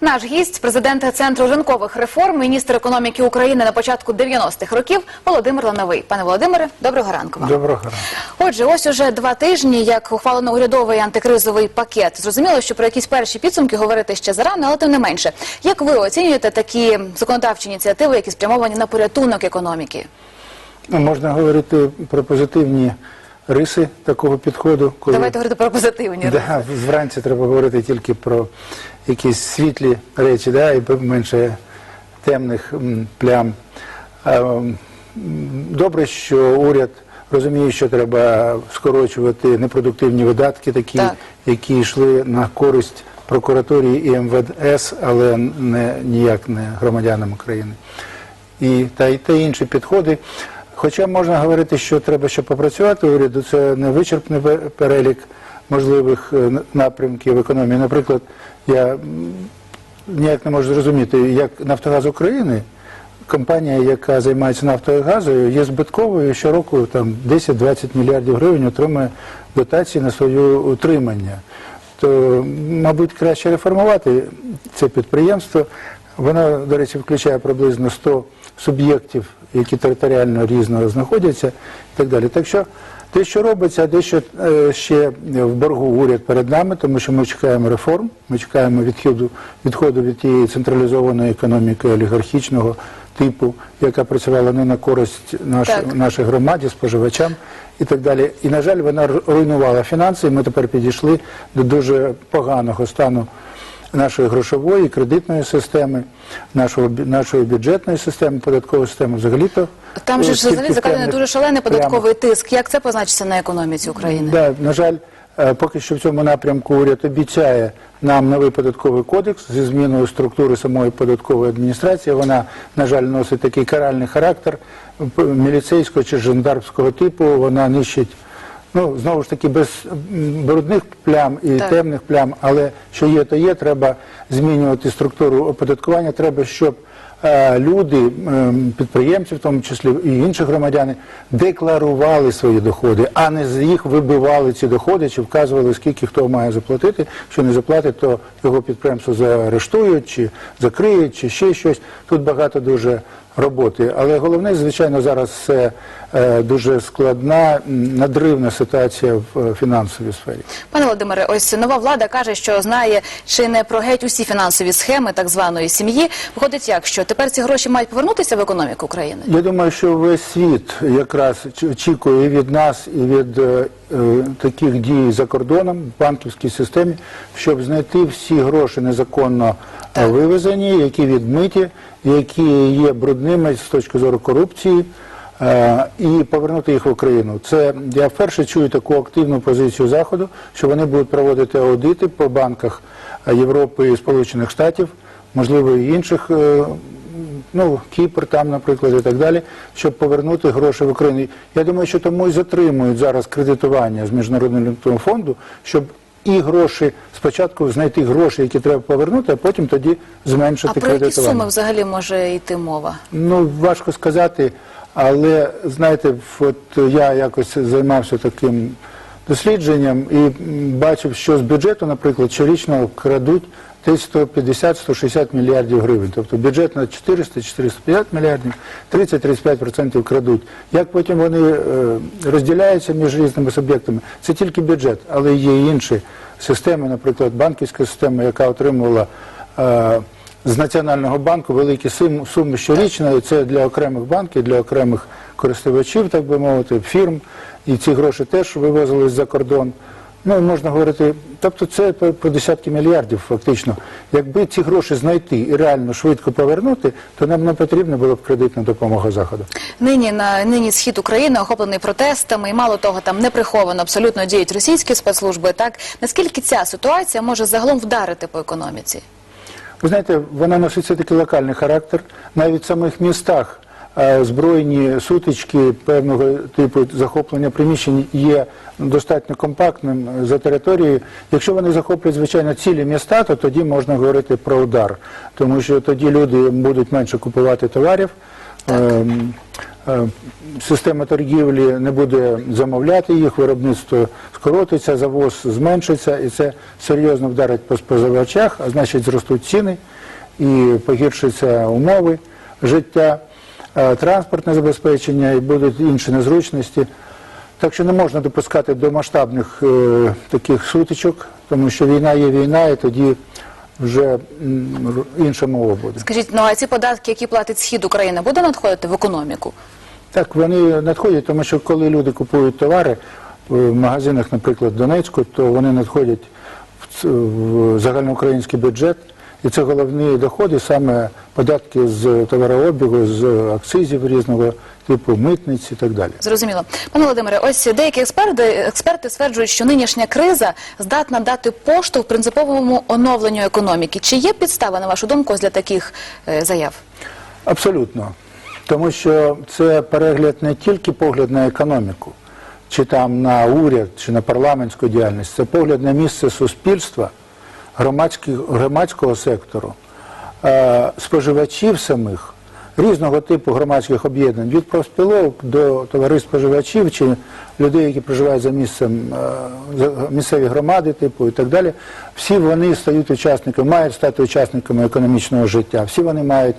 Наш гість, президент Центру ринкових реформ, міністр економіки України на початку 90-х років Володимир Лановий. Пане Володимире, доброго ранку вам. Доброго ранку. Отже, ось уже два тижні, як ухвалено урядовий антикризовий пакет. Зрозуміло, що про якісь перші підсумки говорити ще зарано, але тим не менше. Як ви оцінюєте такі законодавчі ініціативи, які спрямовані на порятунок економіки? Ну, можна говорити про позитивні риси такого підходу. Коли Давайте говорити про позитивні риси. да, вранці треба говорити тільки про якісь світлі речі, да, і менше темних плям. Добре, що уряд розуміє, що треба скорочувати непродуктивні видатки, такі, Так. які йшли на користь прокуратурі і МВС, але не ніяк не громадянам України. І та та інші підходи. Хоча можна говорити, що треба ще попрацювати уряду, це не вичерпний перелік можливих е, напрямків економії. Наприклад, я ніяк не можу зрозуміти, як Нафтогаз України, компанія, яка займається нафтою і газою, є збитковою щороку там 10-20 мільярдів гривень отримує дотації на своє утримання. То, мабуть, краще реформувати це підприємство. Воно, до речі, включає приблизно 100 суб'єктів, які територіально різно знаходяться і так далі. Так що те, що робиться, дещо е, ще в боргу уряд перед нами, тому що ми чекаємо реформ, ми чекаємо відходу, відходу від тієї централізованої економіки олігархічного типу, яка працювала не на користь наш, нашій громаді, споживачам і так далі. І, на жаль, вона руйнувала фінанси, і ми тепер підійшли до дуже поганого стану нашої грошової, кредитної системи, нашого, нашої бюджетної системи, податкової системи взагалі-то. Там же е, ж взагалі закладений дуже шалений податковий тиск. Як це позначиться на економіці України? Да, на жаль, е, поки що в цьому напрямку уряд обіцяє нам новий податковий кодекс зі зміною структури самої податкової адміністрації. Вона, на жаль, носить такий каральний характер міліцейського чи жандармського типу. Вона нищить. Ну, знову ж таки, без брудних плям і Так. темних плям, але що є, то є, треба змінювати структуру оподаткування. Треба, щоб е, люди, підприємці, в тому числі і інші громадяни, декларували свої доходи, а не з їх вибивали ці доходи чи вказували, скільки хто має заплатити. Що не заплатить, то його підприємство заарештують чи закриють, чи ще щось. Тут багато дуже роботи. Але головне, звичайно, зараз це е, дуже складна, надривна ситуація в е, фінансовій сфері. Пане Володимире, ось нова влада каже, що знає чи не про геть усі фінансові схеми так званої сім'ї. Виходить, як що тепер ці гроші мають повернутися в економіку України? Я думаю, що весь світ якраз очікує і від нас, і від е, таких дій за кордоном в банківській системі, щоб знайти всі гроші незаконно е, вивезені, які відмиті, які є брудними з точки зору корупції. е, І повернути їх в Україну. Це я вперше чую таку активну позицію заходу, що вони будуть проводити аудити по банках Європи і Сполучених Штатів, можливо, і інших е, ну, Кіпр там, наприклад, і так далі, щоб повернути гроші в Україну. Я думаю, що тому і затримують зараз кредитування з Міжнародного фонду, щоб і гроші спочатку знайти гроші, які треба повернути, а потім тоді А зменшити про які суми взагалі може йти мова? Ну, важко сказати, але знаєте, от я якось займався таким дослідженням і бачив, що з бюджету, наприклад, щорічно крадуть десь 150-160 мільярдів гривень. Тобто бюджет на 400-450 мільярдів, 30-35% крадуть. Як потім вони е, розділяються між різними суб'єктами, це тільки бюджет, але є інші системи, наприклад, банківська система, яка отримувала. е, з Національного банку великі суми щорічно, і це для окремих банків, для окремих користувачів, так би мовити, фірм. І ці гроші теж вивозились за кордон. Ну, можна говорити, тобто це по десятки мільярдів фактично. Якби ці гроші знайти і реально швидко повернути, то нам не потрібна була б кредитна допомога Заходу. Нині на нині схід України охоплений протестами, і мало того, там не приховано абсолютно діють російські спецслужби. Так наскільки ця ситуація може загалом вдарити по економіці? Ви знаєте, вона носить все таки локальний характер. Навіть в самих містах збройні сутички певного типу захоплення приміщень є достатньо компактним е, за територією. Якщо вони захоплюють, звичайно, цілі міста, то тоді можна говорити про удар, тому що тоді люди будуть менше купувати товарів. ем, е, система торгівлі не буде замовляти їх, виробництво скоротиться, завоз зменшиться, і це серйозно вдарить по споживачах, а значить зростуть ціни і погіршаться умови життя, е, транспортне забезпечення і будуть інші незручності. Так що не можна допускати до масштабних е, таких сутичок, тому що війна є війна, і тоді вже м, інша мова буде. Скажіть, ну а ці податки, які платить схід України, буде надходити в економіку? Так, вони надходять, тому що коли люди купують товари в магазинах, наприклад, Донецьку, то вони надходять в ц- в загальноукраїнський бюджет, і це головні доходи, саме податки з товарообігу, з акцизів різного типу, митниць і так далі. Зрозуміло. Пане Володимире, ось деякі експерти, експерти стверджують, що нинішня криза здатна дати поштовх принциповому оновленню економіки. Чи є підстави, на вашу думку, для таких е, заяв? Абсолютно. Тому що це перегляд не тільки погляд на економіку, чи там на уряд, чи на парламентську діяльність, це погляд на місце суспільства, громадського сектору, е, споживачів самих, різного типу громадських об'єднань, від профспілок до товариств споживачів чи людей, які проживають за місцем е, місцеві громади, типу і так далі. Всі вони стають учасниками, мають стати учасниками економічного життя. Всі вони мають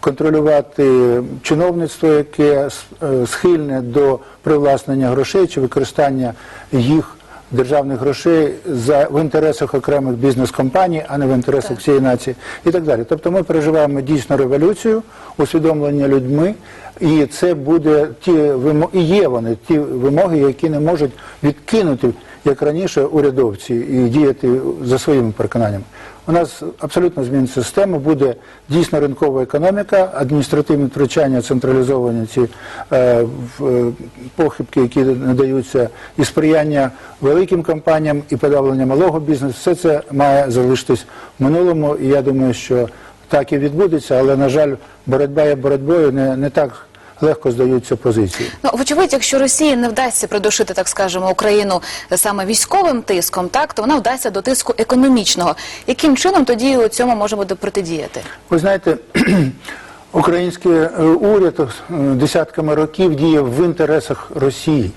контролювати чиновництво, яке е, схильне до привласнення грошей чи використання їх державних грошей за в інтересах окремих бізнес-компаній, а не в інтересах всієї нації, і так далі. Тобто ми переживаємо дійсно революцію, усвідомлення людьми, і це буде ті вимоги, і є вони ті вимоги, які не можуть відкинути, як раніше, урядовці і діяти за своїми переконаннями. У нас абсолютно зміниться система, буде дійсно ринкова економіка, адміністративне втручання, централізовані ці е, е, похибки, які надаються, і сприяння великим компаніям, і подавлення малого бізнесу. Все це має залишитись в минулому, і я думаю, що так і відбудеться, але, на жаль, боротьба є боротьбою, не, не так легко здаються позиції. Ну, вочевидь, якщо Росії не вдасться придушити, так скажемо, Україну саме військовим тиском, так то вона вдасться до тиску економічного. Яким чином тоді у цьому може буде протидіяти? Ви знаєте, український е, уряд е, десятками років діяв в інтересах Росії.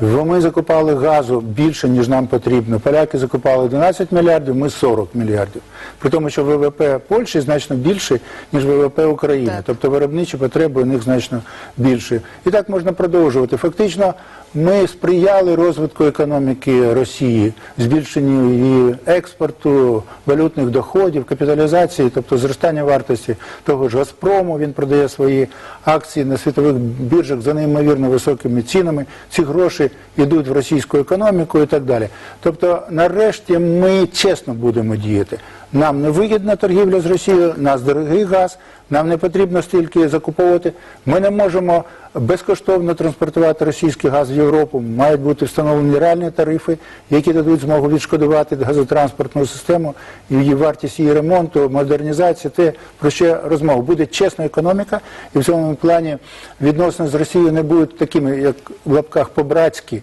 Ми закупали газу більше, ніж нам потрібно. Поляки закупали 11 мільярдів, ми 40 мільярдів. При тому, що ВВП Польщі значно більше, ніж ВВП України. Так. Тобто виробничі потреби у них значно більше. І так можна продовжувати. Фактично, ми сприяли розвитку економіки Росії, збільшенню її експорту, валютних доходів, капіталізації, тобто зростання вартості того ж Газпрому. Він продає свої акції на світових біржах за неймовірно високими цінами. Ці гроші йдуть в російську економіку і так далі. Тобто, нарешті, ми чесно будемо діяти. Нам не вигідна торгівля з Росією, нас дорогий газ, нам не потрібно стільки закуповувати. Ми не можемо безкоштовно транспортувати російський газ в Європу. Мають бути встановлені реальні тарифи, які дадуть змогу відшкодувати газотранспортну систему і її вартість її ремонту, модернізації. Те про що розмова. Буде чесна економіка, і в цьому плані відносини з Росією не будуть такими, як в лапках по-братськи.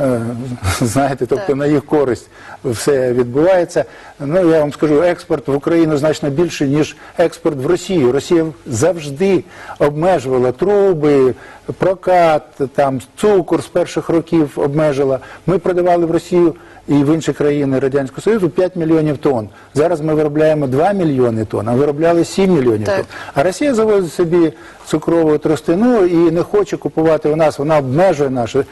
Е, Знаєте, тобто на їх користь все відбувається. Ну я вам скажу, експорт в Україну значно більше, ніж експорт в Росію. Росія завжди обмежувала труби, прокат, там цукор з перших років обмежила. Ми продавали в Росію і в інші країни Радянського Союзу 5 мільйонів тонн. Зараз ми виробляємо 2 мільйони тонн, а виробляли 7 мільйонів тонн. А Росія завозить собі цукрову тростину і не хоче купувати у нас. Вона обмежує наші е,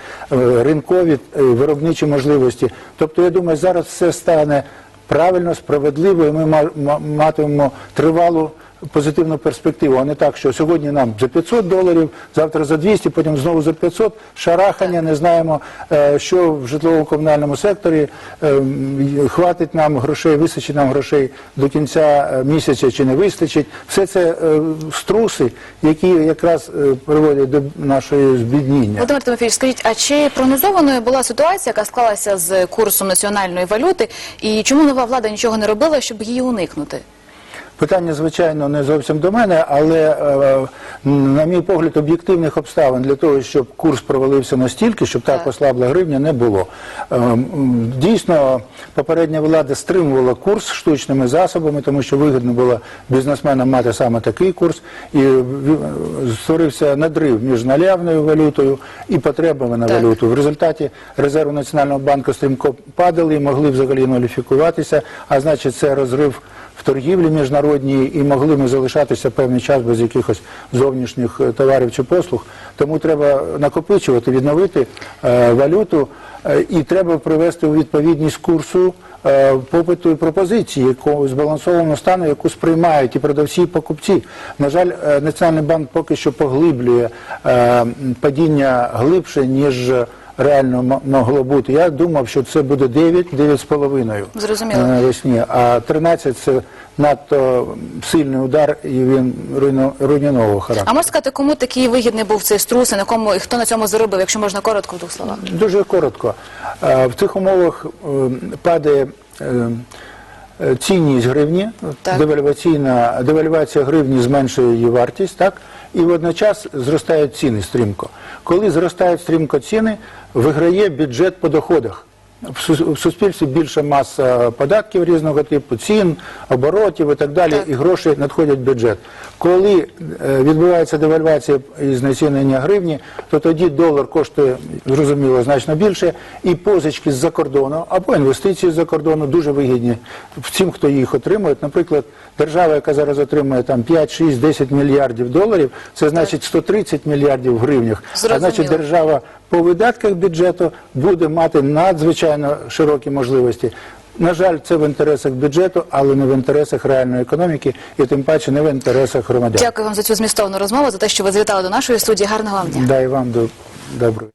ринкові е, виробничі можливості. Тобто, я думаю, зараз все стане правильно, справедливо, і ми ма- ма- матимемо тривалу. Позитивну перспективу, а не так, що сьогодні нам за 500 доларів, завтра за 200, потім знову за 500, шарахання, не знаємо, е, що в житлово-комунальному секторі, е, хватить нам грошей, вистачить нам грошей до кінця е, місяця чи не вистачить. Все це струси, які якраз приводять до нашої збідніння. Володимир Тимофійович, скажіть, а чи прогнозованою була ситуація, яка склалася з курсом національної валюти, і чому нова влада нічого не робила, щоб її уникнути? Питання, звичайно, не зовсім до мене, але, е, на мій погляд, об'єктивних обставин для того, щоб курс провалився настільки, щоб так ослабла гривня, не було. Е, Дійсно, попередня влада стримувала курс штучними засобами, тому що вигідно було бізнесменам мати саме такий курс, і створився надрив між наявною валютою і потребами на Так. валюту. В результаті резерви Національного банку стрімко падали і могли взагалі нуліфікуватися, а значить це розрив в торгівлі міжнародній і могли ми залишатися певний час без якихось зовнішніх е, товарів чи послуг. Тому треба накопичувати, відновити е, валюту е, і треба привести у відповідність курсу попиту і пропозиції, яку збалансованого стану, яку сприймають і продавці, і покупці. На жаль, Національний банк поки що поглиблює падіння глибше, ніж реально могло бути. Я думав, що це буде 9, 9,5 Зрозуміло. навесні, а 13 це надто сильний удар і він руйнівного характеру. А можна сказати, кому такий вигідний був цей струс, і на кому і хто на цьому заробив, якщо можна коротко в двох словах? Дуже коротко. Е, В цих умовах е, падає е, е, цінність гривні, девальваційна девальвація гривні зменшує її вартість, так і водночас зростають ціни стрімко. Коли зростають стрімко ціни, виграє бюджет по доходах. В суспільстві більша маса податків різного типу, цін, оборотів і так далі, Так. і гроші надходять в бюджет. Коли е, відбувається девальвація і знецінення гривні, то тоді долар коштує, зрозуміло, значно більше, і позички з-за кордону або інвестиції з-за кордону дуже вигідні всім, хто їх отримує. Наприклад, держава, яка зараз отримує там 5, 6, 10 мільярдів доларів, це значить 130 мільярдів в гривнях. А значить, держава по видатках бюджету буде мати надзвичайно широкі можливості. На жаль, це в інтересах бюджету, але не в інтересах реальної економіки і тим паче не в інтересах громадян. Дякую вам за цю змістовну розмову, за те, що ви звітали до нашої студії. Гарного вам дня. Дай вам до доброго.